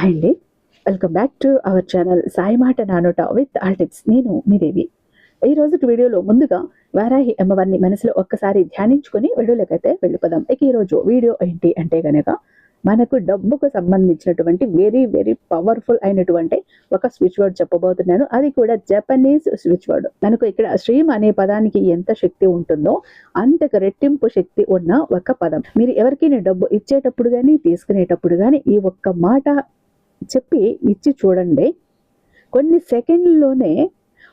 Hi అండి. Welcome back to our channel Sai మాట నానోట విత్ ఆల్ టిప్స్ నేను మీ దేవి. ఈ రోజు వీడియోలో ముందుగా వారాహి అమ్మవారిని మనసులో ఒక్కసారి ధ్యానించుకొని వీడియోలకైతే వెళ్ళిపోదాం. ఇక ఈ రోజు వీడియో ఏంటి అంటే కనుక మనకు డబ్బుకు సంబంధించినటువంటి వెరీ వెరీ పవర్ఫుల్ అయినటువంటి ఒక స్విచ్ వర్డ్ చెప్పబోతున్నాను. అది కూడా జపనీస్ స్విచ్ వర్డ్ మనకు ఇక్కడ శ్రీమ్ అనే పదానికి ఎంత శక్తి ఉంటుందో అంతకు రెట్టింపు శక్తి ఉన్న ఒక పదం. మీరు ఎవరికైనా డబ్బు ఇచ్చేటప్పుడు కానీ తీసుకునేటప్పుడు కానీ ఈ ఒక్క మాట చెప్పి ఇచ్చి చూడండి. కొన్ని సెకండ్లలోనే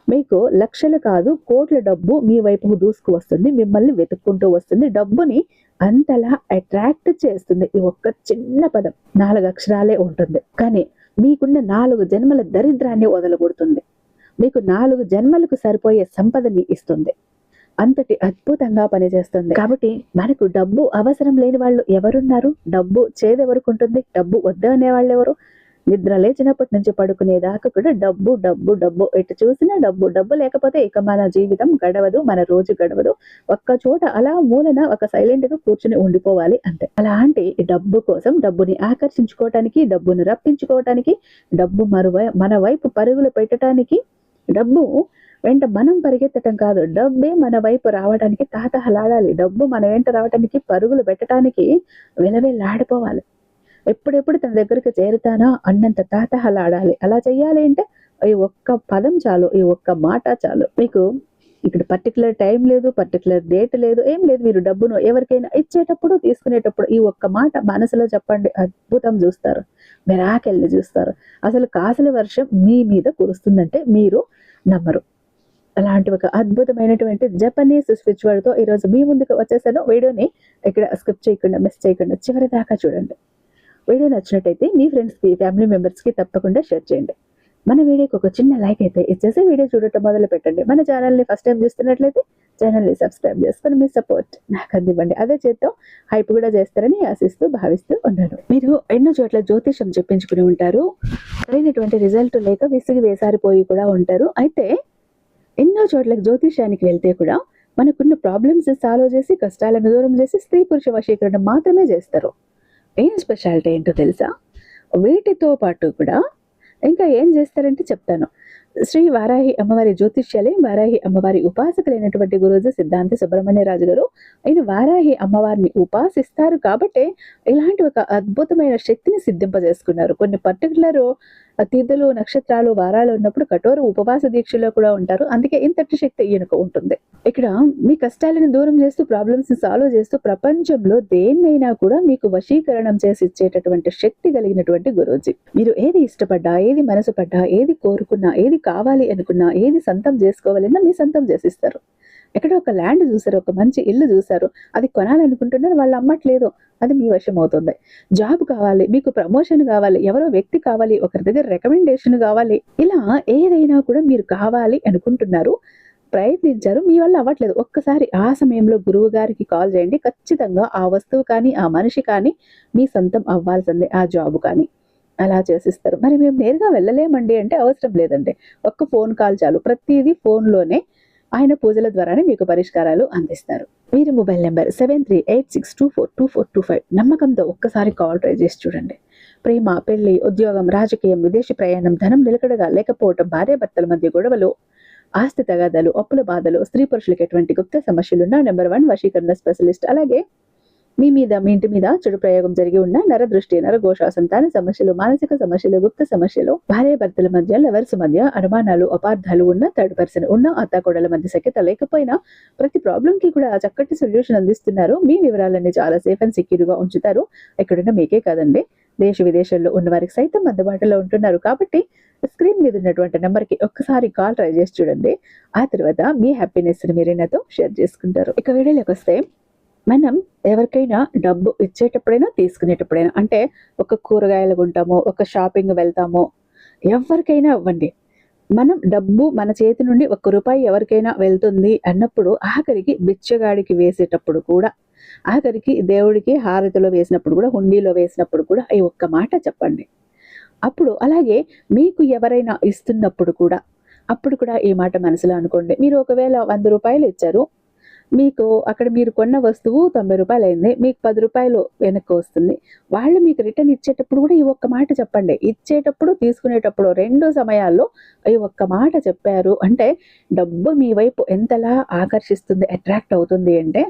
మీకు లక్షలు కాదు కోట్ల డబ్బు మీ వైపుకు దూసుకు వస్తుంది మిమ్మల్ని వెతుక్కుంటూ వస్తుంది. డబ్బుని అంతలా అట్రాక్ట్ చేస్తుంది. ఈ ఒక్క చిన్న పదం నాలుగు అక్షరాలే ఉంటుంది. కానీ మీకున్న నాలుగు జన్మల దరిద్రాన్ని వదలగొడుతుంది. మీకు నాలుగు జన్మలకు సరిపోయే సంపదని ఇస్తుంది. అంతటి అద్భుతంగా పనిచేస్తుంది. కాబట్టి మనకు డబ్బు అవసరం లేని వాళ్ళు ఎవరున్నారు? డబ్బు చేదెవరికి ఉంటుంది? డబ్బు వద్దనే వాళ్ళు ఎవరు? నిద్ర లేచినప్పటి నుంచి పడుకునేదాకా కూడా డబ్బు డబ్బు డబ్బు. ఎటు చూసినా డబ్బు డబ్బు లేకపోతే ఇక మన జీవితం గడవదు మన రోజు గడవదు. ఒక్క చోట అలా మూలన ఒక సైలెంట్గా కూర్చుని ఉండిపోవాలి అంతే. అలాంటి డబ్బు కోసం డబ్బుని ఆకర్షించుకోవటానికి డబ్బును రప్పించుకోవటానికి డబ్బు మరో మన వైపు పరుగులు పెట్టడానికి డబ్బు వెంట మనం పరిగెత్తటం కాదు. డబ్బే మన వైపు రావడానికి తాతహలాడాలి. డబ్బు మన వెంట రావడానికి పరుగులు పెట్టడానికి వెలవెల్లాడిపోవాలి. ఎప్పుడెప్పుడు తన దగ్గరికి చేరుతానా అన్నంత తాతహలాడాలి. అలా చేయాలి అంటే ఈ ఒక్క పదం చాలు ఈ ఒక్క మాట చాలు. మీకు ఇక్కడ పర్టికులర్ టైం లేదు పర్టికులర్ డేట్ లేదు ఏం లేదు. మీరు డబ్బును ఎవరికైనా ఇచ్చేటప్పుడు తీసుకునేటప్పుడు ఈ ఒక్క మాట మనసులో చెప్పండి. అద్భుతం చూస్తారు. మిరాకెళ్ళి చూస్తారు. అసలు కాసుల వర్షం మీ మీద కురుస్తుందంటే మీరు నమ్మరు. అలాంటి ఒక అద్భుతమైనటువంటి జపనీస్ స్విచ్ వర్డ్తో ఈరోజు మీ ముందుకు వచ్చేసాను. వీడియోని ఇక్కడ స్కిప్ చేయకుండా మిస్ చేయకుండా చివరి దాకా చూడండి. వీడియో నచ్చినట్టయితే మీ ఫ్రెండ్స్కి ఫ్యామిలీ మెంబర్స్కి తప్పకుండా షేర్ చేయండి. మన వీడియోకి ఒక చిన్న లైక్ అయితే ఇచ్చేసి వీడియో చూడటం మొదలు పెట్టండి. మన ఛానల్ని ఫస్ట్ టైం చూస్తున్నట్లయితే ఛానల్ని సబ్స్క్రైబ్ చేసుకొని మీ సపోర్ట్ నాకు అందివ్వండి. అదే చేత్తో హైప్ కూడా చేస్తారని ఆశిస్తూ భావిస్తూ ఉన్నాను మీరు ఎన్నో చోట్ల జ్యోతిషం చెప్పించుకుని ఉంటారు. సరైనటువంటి రిజల్ట్ లేక విసిగి వేసారిపోయి కూడా ఉంటారు. అయితే ఎన్నో చోట్ల జ్యోతిషానికి వెళ్తే కూడా మనకున్న ప్రాబ్లమ్స్ సాల్వ్ చేసి కష్టాలను దూరం చేసి స్త్రీ పురుష వశీకరణ మాత్రమే చేస్తారు. ఏం స్పెషాలిటీ ఏంటో తెలుసా? వీటితో పాటు కూడా ఇంకా ఏం చేస్తారంటే చెప్తాను. శ్రీ వారాహి అమ్మవారి జ్యోతిష్యాలయం వారాహి అమ్మవారి ఉపాసకులైనటువంటి గురుజు సిద్ధాంతి సుబ్రహ్మణ్య రాజు గారు ఆయన వారాహి అమ్మవారిని ఉపాసిస్తారు కాబట్టి ఇలాంటి ఒక అద్భుతమైన శక్తిని సిద్ధింపజేసుకున్నారు. కొన్ని పర్టికులర్ తిథులు నక్షత్రాలు వారాలు ఉన్నప్పుడు కఠోర ఉపవాస దీక్షలో కూడా ఉంటారు. అందుకే ఇంతటి శక్తి ఈయనకు ఉంటుంది. ఇక్కడ మీ కష్టాలను దూరం చేస్తూ ప్రాబ్లమ్స్ని సాల్వ్ చేస్తూ ప్రపంచంలో దేన్నైనా కూడా మీకు వశీకరణం చేసి ఇచ్చేటటువంటి శక్తి కలిగినటువంటి గురూజీ. మీరు ఏది ఇష్టపడ్డా ఏది మనసు పడ్డా ఏది కోరుకున్నా ఏది కావాలి అనుకున్నా ఏది సొంతం చేసుకోవాలన్నా మీ సొంతం చేసిస్తారు. ఎక్కడ ఒక ల్యాండ్ చూసారు ఒక మంచి ఇల్లు చూసారు అది కొనాలనుకుంటున్నారు వాళ్ళు అమ్మట్లేదు అది మీ వశం అవుతుంది జాబ్ కావాలి మీకు ప్రమోషన్ కావాలి ఎవరో వ్యక్తి కావాలి ఒకరి దగ్గర రికమెండేషన్ కావాలి ఇలా ఏదైనా కూడా మీరు కావాలి అనుకుంటున్నారు ప్రయత్నించారు మీ వల్ల అవ్వట్లేదు. ఒక్కసారి ఆ సమయంలో గురువు గారికి కాల్ చేయండి. ఖచ్చితంగా ఆ వస్తువు కానీ ఆ మనిషి కానీ మీ సొంతం అవ్వాల్సిందే ఆ జాబ్ కానీ. అలా చేసిస్తారు. మరి మేము నేరుగా వెళ్ళలేమండి అంటే అవసరం లేదండి. ఒక్క ఫోన్ కాల్ చాలు. ప్రతిదీ ఫోన్లోనే ఆయన పూజల ద్వారానే మీకు పరిష్కారాలు అందిస్తారు. మీరు mobile number seven three eight six two four two four two five నమ్మకంతో ఒక్కసారి కాల్ ట్రై చేసి చూడండి. ప్రేమ పెళ్ళి ఉద్యోగం రాజకీయం విదేశీ ప్రయాణం ధనం నిలకడగా లేకపోవటం భార్యాభర్తల మధ్య గొడవలు ఆస్తి తగాదాలు అప్పుల బాధలు స్త్రీ పురుషులకు ఎటువంటి గుప్త సమస్యలున్నా నెంబర్ వన్ వశీకరణ స్పెషలిస్ట్. అలాగే మీ మీద మీ ఇంటి మీద చెడు ప్రయోగం జరిగి ఉన్న నరదృష్టి నరఘోష సంతాన సమస్యలు మానసిక సమస్యలు గుప్త సమస్యలు భార్య భర్తల మధ్య లవర్స్ మధ్య అనుమానాలు అపార్థాలు ఉన్న థర్డ్ పర్సన్ ఉన్న అత్తాకోడల మధ్య సఖ్యత లేకపోయినా ప్రతి ప్రాబ్లం కి కూడా చక్కటి సొల్యూషన్ అందిస్తున్నారు. మీ వివరాలన్నీ చాలా సేఫ్ అండ్ సెక్యూర్గా ఉంచుతారు. ఎక్కడున్న మీకే కాదండి. దేశ విదేశాల్లో ఉన్న వారికి సైతం అందుబాటులో ఉంటున్నారు. కాబట్టి స్క్రీన్ మీద ఉన్నటువంటి నెంబర్కి ఒక్కసారి కాల్ ట్రై చేసి చూడండి. ఆ తర్వాత మీ హ్యాపీనెస్ని మీరు నాతో షేర్ చేసుకుంటారు. ఇక వీడియోలోకి వస్తే మనం ఎవరికైనా డబ్బు ఇచ్చేటప్పుడైనా తీసుకునేటప్పుడైనా అంటే ఒక కూరగాయలు కొంటామో ఒక షాపింగ్ వెళ్తామో ఎవరికైనా ఇవ్వండి మనం డబ్బు మన చేతి నుండి ఒక్క రూపాయి ఎవరికైనా వెళ్తుంది అన్నప్పుడు ఆఖరికి బిచ్చగాడికి వేసేటప్పుడు కూడా ఆఖరికి దేవుడికి హారతిలో వేసినప్పుడు కూడా హుండీలో వేసినప్పుడు కూడా ఈ ఒక్క మాట చెప్పండి. అప్పుడు అలాగే మీకు ఎవరైనా ఇస్తున్నప్పుడు కూడా అప్పుడు కూడా ఈ మాట మనసులో అనుకోండి. మీరు ఒకవేళ వంద రూపాయలు ఇచ్చారు మీకు అక్కడ మీరు కొన్న వస్తువు తొంభై రూపాయలు అయింది మీకు పది రూపాయలు వెనక్కి వస్తుంది. వాళ్ళు మీకు రిటర్న్ ఇచ్చేటప్పుడు కూడా ఈ ఒక్క మాట చెప్పండి. ఇచ్చేటప్పుడు తీసుకునేటప్పుడు రెండు సమయాల్లో ఈ ఒక్క మాట చెప్పారు అంటే డబ్బు మీ వైపు ఎంతలా ఆకర్షిస్తుంది అట్రాక్ట్ అవుతుంది అంటే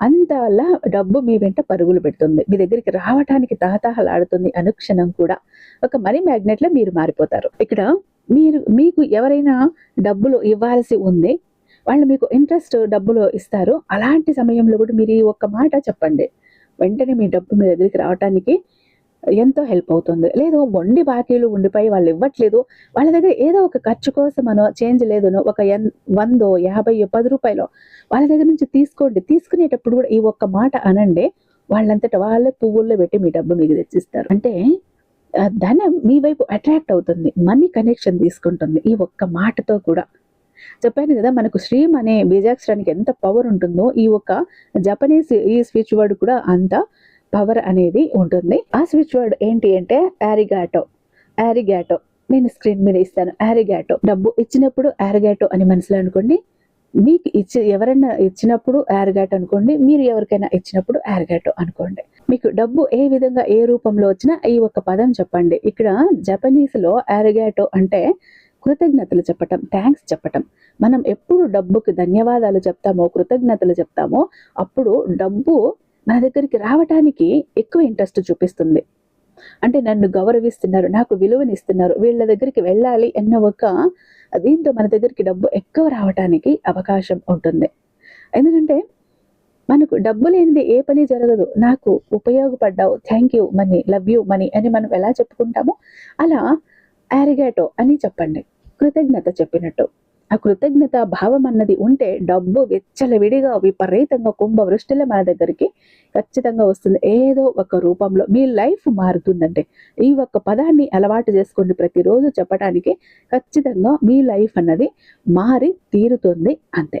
అంతలా డబ్బు మీ వెంట పరుగులు పెడుతుంది. మీ దగ్గరికి రావటానికి తహతహలాడుతుంది అనుక్షణం కూడా. ఒక మనీ మ్యాగ్నెట్లో మీరు మారిపోతారు. ఇక్కడ మీరు మీకు ఎవరైనా డబ్బులు ఇవ్వాల్సి ఉంది వాళ్ళు మీకు ఇంట్రెస్ట్ డబ్బులు ఇస్తారు. అలాంటి సమయంలో కూడా మీరు ఈ ఒక్క మాట చెప్పండి. వెంటనే మీ డబ్బు మీ దగ్గరికి రావడానికి ఎంతో హెల్ప్ అవుతుంది. లేదు వండి బాకీలు ఉండిపోయి వాళ్ళు ఇవ్వట్లేదు. వాళ్ళ దగ్గర ఏదో ఒక ఖర్చు కోసమనో చేంజ్ లేదనో ఒక ఎన్ వందో యాభై పది రూపాయలు వాళ్ళ దగ్గర నుంచి తీసుకోండి. తీసుకునేటప్పుడు కూడా ఈ ఒక్క మాట అనండి. వాళ్ళంతట వాళ్ళే పువ్వుల్లో పెట్టి మీ డబ్బు మీకు తెచ్చిస్తారు. అంటే ధనం మీ వైపు అట్రాక్ట్ అవుతుంది. మనీ కనెక్షన్ తీసుకుంటుంది ఈ ఒక్క మాటతో కూడా. చెప్పాను కదా మనకు శ్రీమ్ అనే బీజాక్షరానికి ఎంత పవర్ ఉంటుందో ఈ ఒక్క జపనీస్ ఈ స్విచ్ వర్డ్ కూడా అంత పవర్ అనేది ఉంటుంది. ఆ స్విచ్ వర్డ్ ఏంటి అంటే యారిగాటో యారిగాటో నేను స్క్రీన్ మీద ఇస్తాను. యారిగాటో డబ్బు ఇచ్చినప్పుడు యారిగాటో అని మనసులో అనుకోండి. మీకు ఇచ్చి ఎవరైనా ఇచ్చినప్పుడు యారిగాటో అనుకోండి. మీరు ఎవరికైనా ఇచ్చినప్పుడు యారిగాటో అనుకోండి. మీకు డబ్బు ఏ విధంగా ఏ రూపంలో వచ్చినా ఈ ఒక్క పదం చెప్పండి. ఇక్కడ జపనీస్లో యారిగాటో అంటే కృతజ్ఞతలు చెప్పటం థ్యాంక్స్ చెప్పటం. మనం ఎప్పుడు డబ్బుకి ధన్యవాదాలు చెప్తామో కృతజ్ఞతలు చెప్తామో అప్పుడు డబ్బు మన దగ్గరికి రావటానికి ఎక్కువ ఇంట్రెస్ట్ చూపిస్తుంది. అంటే నన్ను గౌరవిస్తున్నారు నాకు విలువనిస్తున్నారు వీళ్ళ దగ్గరికి వెళ్ళాలి అన్న ఒక దీంతో మన దగ్గరికి డబ్బు ఎక్కువ రావటానికి అవకాశం ఉంటుంది. ఎందుకంటే మనకు డబ్బు లేనిది ఏ పని జరగదు. నాకు ఉపయోగపడ్డావు thank you money love you money అని మనం ఎలా చెప్పుకుంటామో అలా యారిగాటో అని చెప్పండి. కృతజ్ఞత చెప్పినట్టు. ఆ కృతజ్ఞత భావం అన్నది ఉంటే డబ్బు విచ్చలవిడిగా విపరీతంగా కుంభవృష్టిలో మన దగ్గరికి ఖచ్చితంగా వస్తుంది. ఏదో ఒక రూపంలో మీ లైఫ్ మారుతుందంటే. ఈ ఒక్క పదాన్ని అలవాటు చేసుకోండి ప్రతిరోజు చెప్పడానికి ఖచ్చితంగా మీ లైఫ్ అన్నది మారి తీరుతుంది అంతే.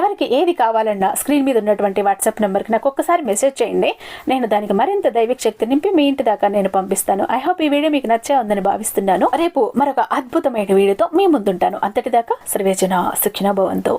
ఎవరికి ఏది కావాలన్నా స్క్రీన్ మీద ఉన్నటువంటి వాట్సాప్ నెంబర్కి నాకు ఒక్కసారి మెసేజ్ చేయండి. నేను దానికి మరింత దైవిక శక్తి నింపి మీ ఇంటి దాకా నేను పంపిస్తాను. ఐ హోప్ ఈ వీడియో మీకు నచ్చే ఉందని భావిస్తున్నాను. రేపు మరొక అద్భుతమైన వీడియోతో మీ ముందుంటాను. అంతటిదాకా సర్వేజన శిక్షణ భవంతో.